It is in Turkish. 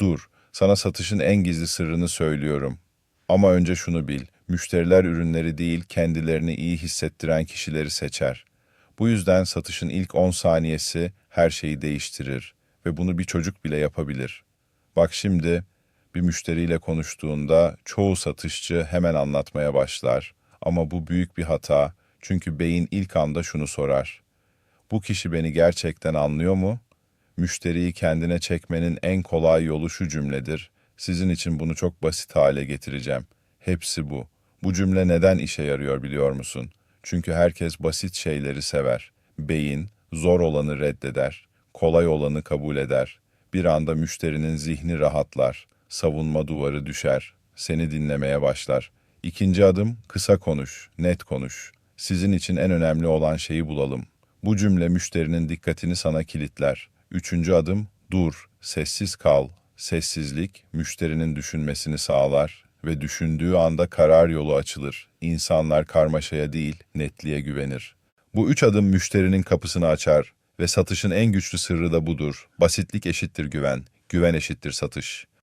Dur, sana satışın en gizli sırrını söylüyorum. Ama önce şunu bil, müşteriler ürünleri değil, kendilerini iyi hissettiren kişileri seçer. Bu yüzden satışın ilk 10 saniyesi her şeyi değiştirir ve bunu bir çocuk bile yapabilir. Bak şimdi bir müşteriyle konuştuğunda çoğu satışçı hemen anlatmaya başlar. Ama bu büyük bir hata çünkü beyin ilk anda şunu sorar. Bu kişi beni gerçekten anlıyor mu? Müşteriyi kendine çekmenin en kolay yolu şu cümledir. Sizin için bunu çok basit hale getireceğim. Hepsi bu. Bu cümle neden işe yarıyor biliyor musun? Çünkü herkes basit şeyleri sever. Beyin zor olanı reddeder, kolay olanı kabul eder. Bir anda müşterinin zihni rahatlar, savunma duvarı düşer, seni dinlemeye başlar. İkinci adım kısa konuş, net konuş. Sizin için en önemli olan şeyi bulalım. Bu cümle müşterinin dikkatini sana kilitler. Üçüncü adım dur, sessiz kal. Sessizlik müşterinin düşünmesini sağlar ve düşündüğü anda karar yolu açılır. İnsanlar karmaşaya değil, netliğe güvenir. Bu üç adım müşterinin kapısını açar ve satışın en güçlü sırrı da budur. Basitlik eşittir güven, güven eşittir satış.